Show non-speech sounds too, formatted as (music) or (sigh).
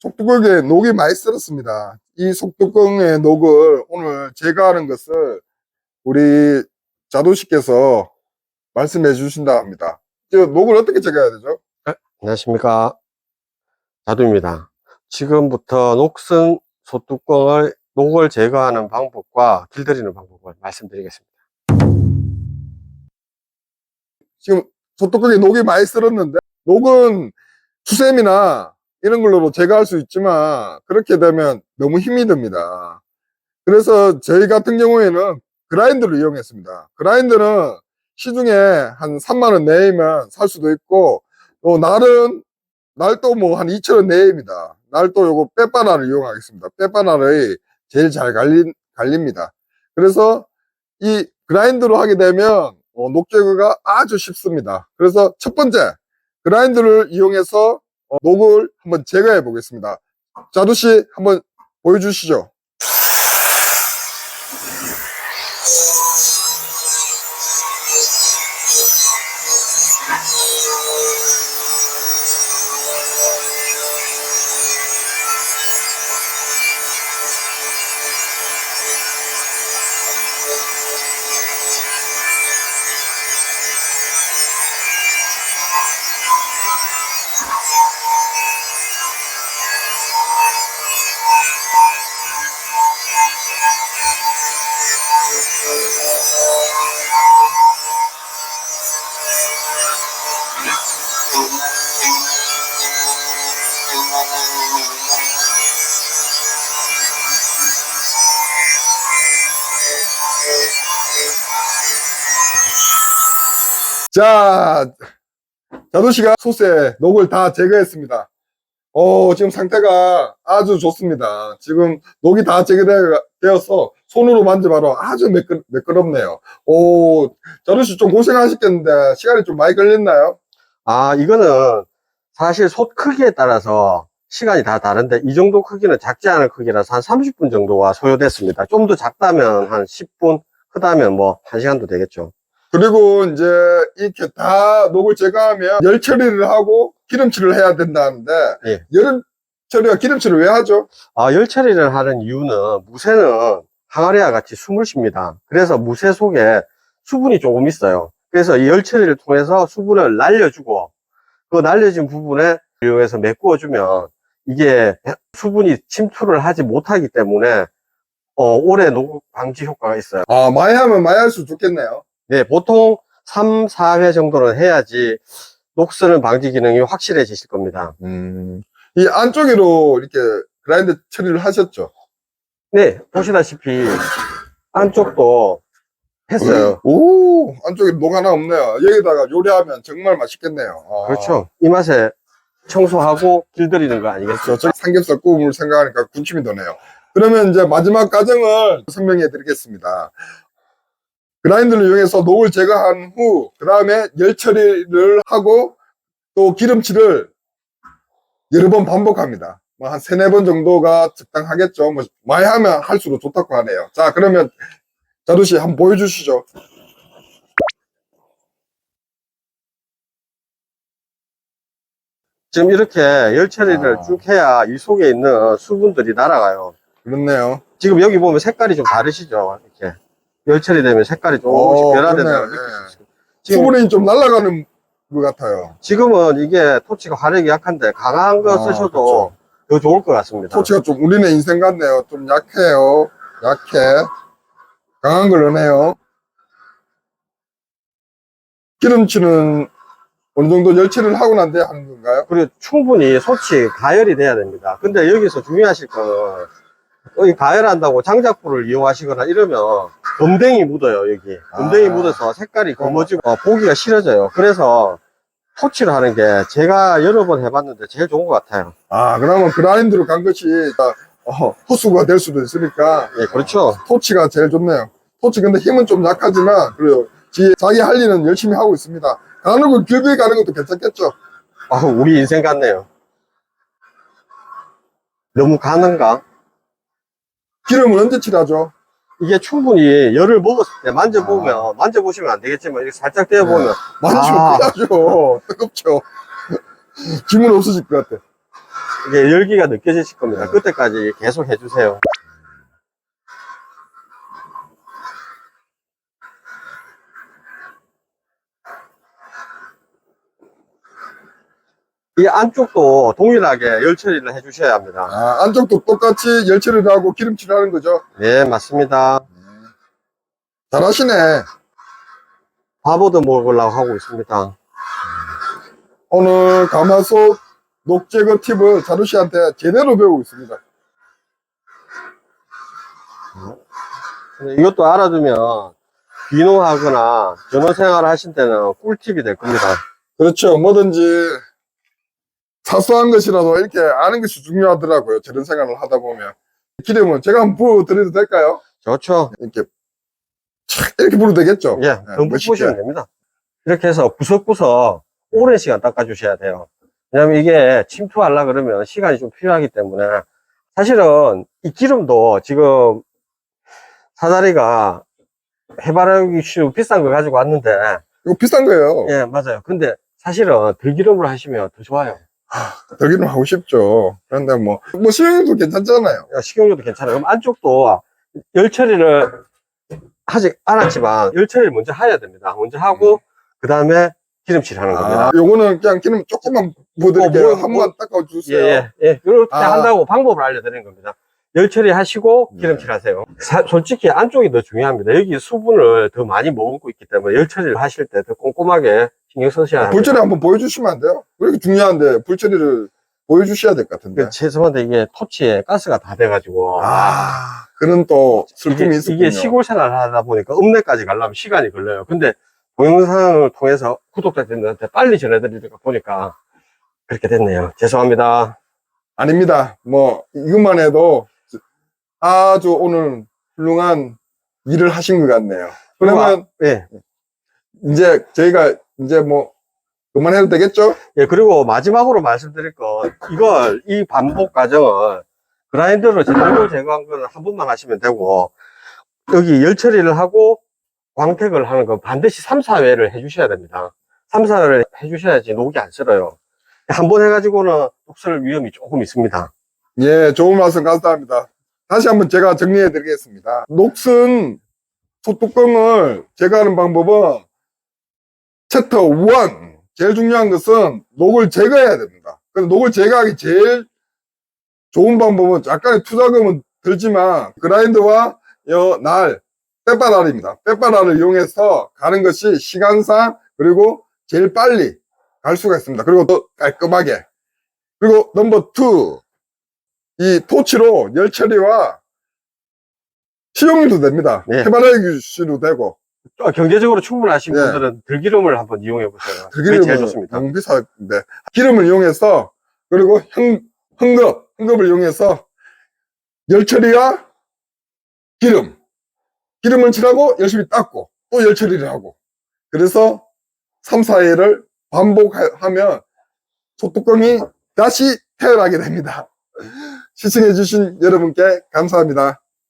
속뚜껑에 녹이 많이 쓸었습니다. 이 속뚜껑의 녹을 오늘 제거하는 것을 우리 자도씨께서 말씀해 주신다 합니다. 저 녹을 어떻게 제거해야 되죠? 안녕하십니까. 자두입니다. 지금부터 녹슨 소뚜껑을, 녹을 제거하는 방법과 길들이는 방법을 말씀드리겠습니다. 지금 소뚜껑에 녹이 많이 쓸었는데 녹은 수세미나 이런 걸로도 제거할 수 있지만 그렇게 되면 너무 힘이 듭니다. 그래서 저희 같은 경우에는 그라인더를 이용했습니다. 그라인더는 시중에 한 3만원 내이면 살 수도 있고 또 날은 날도 뭐 한 2천원 내입니다. 날도 요거 빼바나를 이용하겠습니다. 빼바나를 제일 잘 갈리, 갈립니다. 그래서 이 그라인더로 하게 되면 어, 녹 제거가 아주 쉽습니다. 그래서 첫 번째 그라인더를 이용해서 어, 녹을 한번 제거해 보겠습니다. 자두 씨 한번 보여주시죠. 자, 자두 씨가 솥에 녹을 다 제거했습니다. 어, 지금 상태가 아주 좋습니다. 지금 녹이 다 제거되어서 손으로 만져봐도 아주 매끄, 매끄럽네요. 오, 자두 씨 좀 고생하셨겠는데 시간이 좀 많이 걸렸나요? 아, 이거는 사실 솥 크기에 따라서 시간이 다 다른데 이 정도 크기는 작지 않은 크기라서 한 30분 정도가 소요됐습니다. 좀 더 작다면 한 10분, 크다면 뭐 1시간도 되겠죠. 그리고 이제 이렇게 다 녹을 제거하면 열 처리를 하고 기름칠을 해야 된다는데 예. 열 처리와 기름칠을 왜 하죠? 아, 열 처리를 하는 이유는 무쇠는 항아리와 같이 숨을 쉽니다. 그래서 무쇠 속에 수분이 조금 있어요. 그래서 이 열 처리를 통해서 수분을 날려주고 그 날려진 부분에 이용해서 메꾸어주면 이게 수분이 침투를 하지 못하기 때문에 어, 오래 녹 방지 효과가 있어요. 아, 많이 하면 많이 할수록 좋겠네요. 네, 보통 3, 4회 정도는 해야지 녹슬은 방지 기능이 확실해지실 겁니다. 음, 이 안쪽으로 이렇게 그라인더 처리를 하셨죠? 네, 보시다시피 안쪽도 했어요. 오, 안쪽에 녹 하나 없네요. 여기다가 요리하면 정말 맛있겠네요. 아, 그렇죠. 이 맛에 청소하고 길들이는 거 아니겠어요? 저 삼겹살 구움을 생각하니까 군침이 도네요. 그러면 이제 마지막 과정을 설명해 드리겠습니다. 그라인더를 이용해서 녹을 제거한 후, 그 다음에 열 처리를 하고 또 기름칠을 여러 번 반복합니다. 뭐 한 세네 번 정도가 적당하겠죠. 뭐 많이 하면 할수록 좋다고 하네요. 자, 그러면 자두씨 한번 보여주시죠. 지금 이렇게 열 처리를 아. 쭉 해야 이 속에 있는 수분들이 날아가요. 그렇네요. 지금 여기 보면 색깔이 좀 다르시죠? 이렇게. 열 처리 되면 색깔이 조금씩 느낄 수 예. 지금, 수분이 좀 날아가는 것 같아요. 지금은 이게 토치가 화력이 약한데 강한 거 아, 쓰셔도 더 좋을 것 같습니다. 토치가 좀 우리네 인생 같네요. 좀 약해요. 약해. 강한 걸 넣네요. 기름칠은 어느 정도 열칠을 하고 난 뒤에 하는 건가요? 그리고 충분히 소치 가열이 돼야 됩니다. 근데 여기서 중요하실 거는 여기 가열한다고 장작불을 이용하시거나 이러면 검댕이 묻어요 여기 검댕이 아. 묻어서 색깔이 검어지고 어, 보기가 싫어져요 그래서 토치를 하는 게 제가 여러 번 해봤는데 제일 좋은 것 같아요 아, 그러면 그라인드로 간 것이 어, 호수가 될 수도 있으니까 예 그렇죠 토치가 제일 좋네요. 토치 근데 힘은 좀 약하지만 그래요. 지- 자기 할 일은 열심히 하고 있습니다. 가는 거 길게 가는 것도 괜찮겠죠? 아, 우리 인생 같네요 너무 가는가? 기름은 언제 칠하죠? 이게 충분히 열을 먹었을 때 만져보면 만져보시면 안 되겠지만 이렇게 살짝 떼어보면 만지면 아. 큰일 나죠. (laughs) 뜨겁죠. (laughs) 기분 없어질 것 같아. 이게 열기가 느껴지실 겁니다. 그때까지 계속 해주세요. 이 안쪽도 동일하게 열 처리를 해 주셔야 합니다. 아, 안쪽도 똑같이 열 처리를 하고 기름칠을 하는 거죠. 네, 맞습니다. 잘하시네. 바보도 먹으려고 하고 있습니다. 오늘 가마솥 녹제거 팁을 자루 씨한테 제대로 배우고 있습니다. 근데 이것도 알아두면 귀농하거나 전원생활 하실 때는 꿀팁이 될 겁니다. 그렇죠. 뭐든지 사소한 것이라도 이렇게 아는 것이 중요하더라고요. 저런 생활을 하다 보면. 기름은 제가 한번 부어드려도 될까요? 좋죠? 이렇게 착 이렇게 부어도 되겠죠? 예, 네, 듬뿍 멋있게. 보시면 됩니다. 이렇게 해서 구석구석 오랜 시간 닦아주셔야 돼요. 왜냐면 이게 침투하려 그러면 시간이 좀 필요하기 때문에 사실은 이 기름도 지금 사다리가 해바라기 슈 비싼 거 가지고 왔는데 이거 비싼 거예요. 예, 맞아요. 근데 사실은 들기름으로 하시면 더 좋아요. 여기는 하고 싶죠. 그런데 뭐, 뭐, 시용도 괜찮잖아요. 식용유도 괜찮아요. 그럼 안쪽도 열 처리를 아직 안 했지만 열 처리를 먼저 해야 됩니다. 먼저 하고 그 다음에 기름칠 하는 겁니다. 아, 요거는 그냥 기름 조금만 부어드릴게요. 어, 뭐, 한 뭐, 번 닦아주세요. 예, 예, 예. 그렇게 아. 한다고 방법을 알려드리는 겁니다. 열 처리 하시고 네. 기름칠 하세요. 사- 솔직히 안쪽이 더 중요합니다. 여기 수분을 더 많이 머금고 있기 때문에 열 처리를 하실 때 더 꼼꼼하게 신경 쓰셔야 합니다. 불처리 한번 보여주시면 안 돼요? 왜 이렇게 중요한데 불처리를 보여주셔야 될 것 같은데. 그 죄송한데 이게 토치에 가스가 다 돼가지고 아, 그런 또 슬픔이 이게, 있었군요. 이게 시골 생활을 하다 보니까 읍내까지 가려면 시간이 걸려요. 근데 동영상을 통해서 구독자들한테 빨리 전해드리니까 보니까 그렇게 됐네요. 죄송합니다. 아닙니다. 뭐, 이것만 해도 아주 오늘 훌륭한 일을 하신 것 같네요. 그러면 예. 이제 저희가 이제 뭐, 그만해도 되겠죠? 예, 그리고 마지막으로 말씀드릴 건, 이걸, 이 반복 과정을 그라인더로 제대로 제거한 거는 한 번만 하시면 되고, 여기 열 처리를 하고 광택을 하는 건 반드시 3, 4회를 해주셔야 됩니다. 3, 4회를 해주셔야지 녹이 안 쓸어요. 한 번 해가지고는 녹슬 위험이 조금 있습니다. 예, 좋은 말씀 감사합니다. 다시 한번 제가 정리해 드리겠습니다. 녹슨 소뚜껑을 제거하는 방법은 챕터 1. 제일 중요한 것은 녹을 제거해야 됩니다. 그래서 녹을 제거하기 제일 좋은 방법은 약간의 투자금은 들지만 그라인더와 요 날, 빼빠날입니다. 빼빠날을 이용해서 가는 것이 시간상 그리고 제일 빨리 갈 수가 있습니다. 그리고 더 깔끔하게. 그리고 넘버 2. 이 토치로 열 처리와 시용도 됩니다. 네. 해바라기씨도 되고 좀 경제적으로 충분하신 예. 분들은 들기름을 한번 이용해 보세요. 들기름은 제일 좋습니다. 너무 비싼데 기름을 이용해서 그리고 형, 헝겊 헝겊을 이용해서 열 처리와 기름 기름을 칠하고 열심히 닦고 또 열 처리를 하고 그래서 3, 4회를 반복하면 소뚜껑이 다시 태어나게 됩니다. 시청해주신 여러분께 감사합니다.